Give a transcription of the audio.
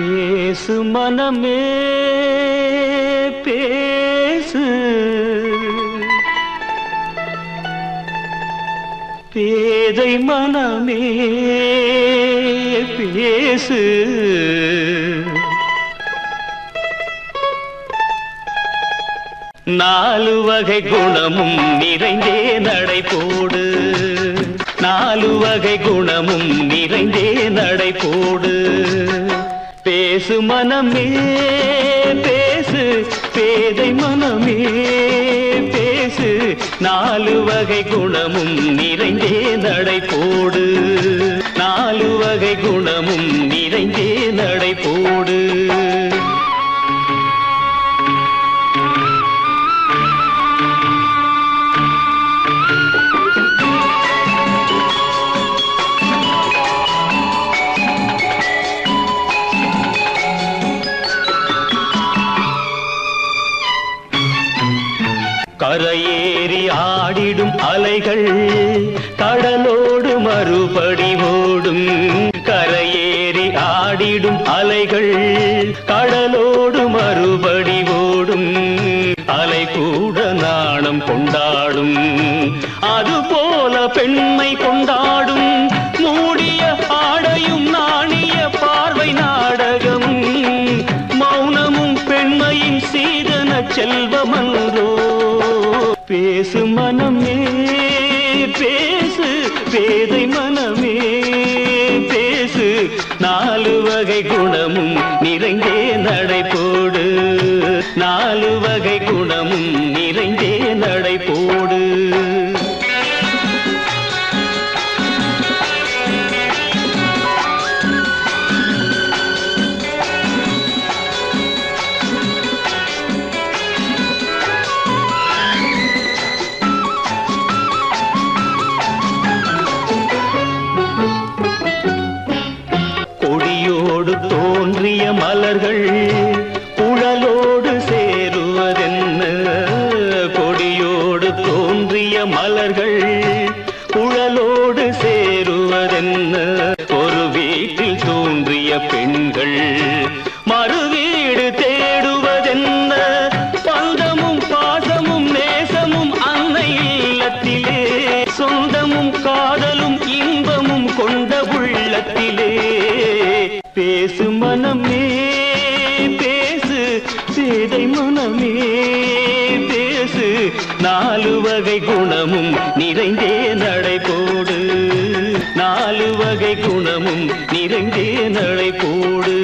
பேசு மனமே பேசு. பேதை மனமே பேசு. நாலு வகை குணமும் நிறைந்தே நடை போடு. நாலு வகை குணமும் நிறைந்தே நடை போடு. பேசு மனமே பேசு பேதை மனமே பேசு. நாலு வகை குணமும் நிறைந்தே நடை போடு. நாலு வகை குணமும் நிறைந்தே நடை போடு. கரையேறி ஆடிடும் அலைகள் கடலோடு மறுபடி ஓடும். கரையேறி ஆடிடும் அலைகள் கடலோடு மறுபடி ஓடும். அலை கூட நாணம் கொண்டாடும் அதுபோல பெண்மை கொண்டாடும். மூடிய ஆடையும் நாணிய பார்வை நாடகம். மௌனமும் பெண்மையின் சீதன செல்வமன் பேசு மனமே பேசு பேதை மனமே பேசு நாலு வகை குணமும் நிறைந்தே நடை போடு. நாலு வகை குணமும் தோன்றிய மலர்கள் குழலோடு சேருவதென்ன? கொடியோடு தோன்றிய மலர்கள் குழலோடு சேருவதென்ன? ஒரு வீட்டில் தோன்றிய பெண்கள் மறு சேதை மனமே பேசு. நாலு வகை குணமும் நிறைந்தே நடை போடு நாலு வகை குணமும் நிறைந்தே நடை போடு